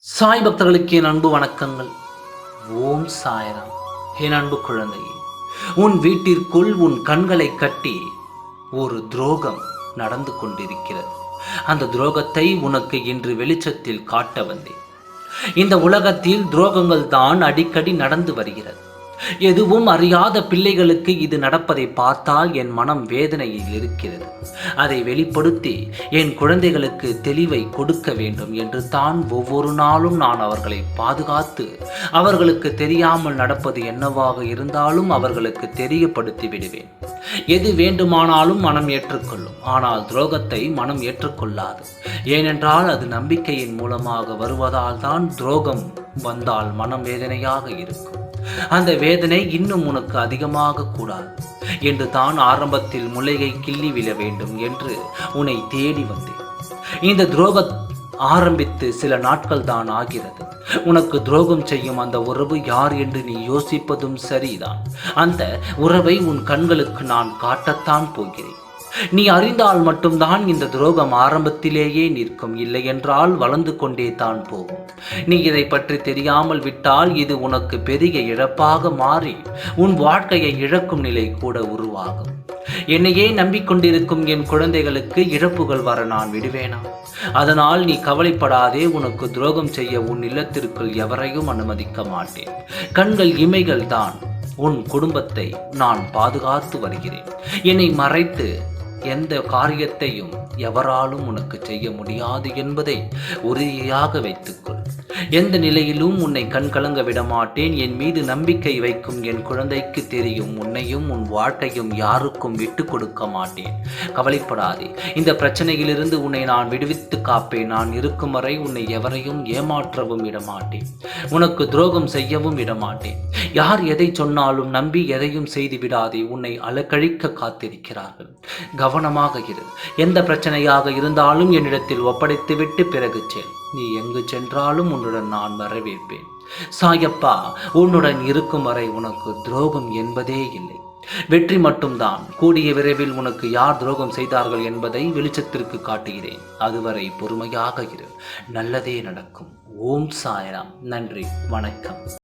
சாய் பக்தர்களுக்கு என் அன்பு வணக்கங்கள். ஓம் சாயராம். என் அன்பு குழந்தையே உன் வீட்டிற்குள் உன் கண்களை கட்டி ஒரு துரோகம் நடந்து கொண்டிருக்கிறது. அந்த துரோகத்தை உனக்கு இன்று வெளிச்சத்தில் காட்ட வந்தேன். இந்த உலகத்தில் துரோகங்கள் தான் அடிக்கடி நடந்து வருகிறது. எதுவும் அறியாத பிள்ளைகளுக்கு இது நடப்பதை பார்த்தால் என் மனம் வேதனையில் இருக்கிறது. அதை வெளிப்படுத்தி என் குழந்தைகளுக்கு தெளிவை கொடுக்க வேண்டும் என்று தான் ஒவ்வொரு நாளும் நான் அவர்களை பாதுகாத்து அவர்களுக்கு தெரியாமல் நடப்பது என்னவாக இருந்தாலும் அவர்களுக்கு தெரியப்படுத்தி விடுவேன். எது வேண்டுமானாலும் மனம் ஏற்றுக்கொள்ளும். ஆனால் துரோகத்தை மனம் ஏற்றுக்கொள்ளாது. ஏனென்றால் அது நம்பிக்கையின் மூலமாக வருவதால் தான் துரோகம் வந்தால் மனம் வேதனையாக இருக்கும். அந்த வேதனை இன்னும் உனக்கு அதிகமாக கூடாது என்று தான் ஆரம்பத்தில் முளையை கிள்ளி விழ வேண்டும் என்று உன்னை தேடி வந்தேன். இந்த துரோக ஆரம்பித்து சில நாட்கள் தான் ஆகிறது. உனக்கு துரோகம் செய்யும் அந்த உறவு யார் என்று நீ யோசிப்பதும் சரிதான். அந்த உறவை உன் கண்களுக்கு நான் காட்டத்தான் போகிறேன். நீ அறிந்தால் மட்டும்தான் இந்த துரோகம் ஆரம்பத்திலேயே நிற்கும். இல்லை என்றால் வளர்ந்து கொண்டே தான் போகும். நீ இதை பற்றி தெரியாமல் விட்டால் இது உனக்கு பெரிய இழப்பாக மாறி உன் வாழ்க்கையை இழக்கும் நிலை கூட உருவாகும். என்னையே நம்பிக்கொண்டிருக்கும் என் குழந்தைகளுக்கு இழப்புகள் வர நான் விடுவேனா? அதனால் நீ கவலைப்படாதே உனக்கு துரோகம் செய்ய உன் இல்லத்திற்குள் எவரையும் அனுமதிக்க மாட்டேன். கண்கள் இமைகள் தான் உன் குடும்பத்தை நான் பாதுகாத்து வருகிறேன். என்னை மறைத்து எந்த காரியத்தையும் எவராலும் உனக்கு செய்ய முடியாது என்பதை உறுதியாக வைத்துக்கொள். எந்த நிலையிலும் உன்னை கண் கலங்க என் மீது நம்பிக்கை வைக்கும் என் குழந்தைக்கு தெரியும். உன்னையும் உன் வாழ்க்கையும் யாருக்கும் விட்டு கொடுக்க மாட்டேன். கவலைப்படாதே. இந்த பிரச்சனையிலிருந்து உன்னை நான் விடுவித்து காப்பேன். நான் இருக்கும் வரை உன்னை எவரையும் ஏமாற்றவும் விடமாட்டேன். உனக்கு துரோகம் செய்யவும் விடமாட்டேன். யார் எதை சொன்னாலும் நம்பி எதையும் செய்து விடாதே உன்னை அலக்கழிக்க காத்திருக்கிறார்கள். கவனமாக இரு. எந்த பிரச்சனையாக இருந்தாலும் என்னிடத்தில் ஒப்படைத்துவிட்டு பிறகு செல். நீ எங்கு சென்றாலும் உன்னுடன் நான் வரவேற்பேன். சாயப்பா உன்னுடன் இருக்கும் வரை உனக்கு துரோகம் என்பதே இல்லை. வெற்றி மட்டும்தான். கூடிய விரைவில் உனக்கு யார் துரோகம் செய்தார்கள் என்பதை வெளிச்சத்திற்கு காட்டுகிறேன். அதுவரை பொறுமையாக இரு. நல்லதே நடக்கும். ஓம் சாயராம். நன்றி. வணக்கம்.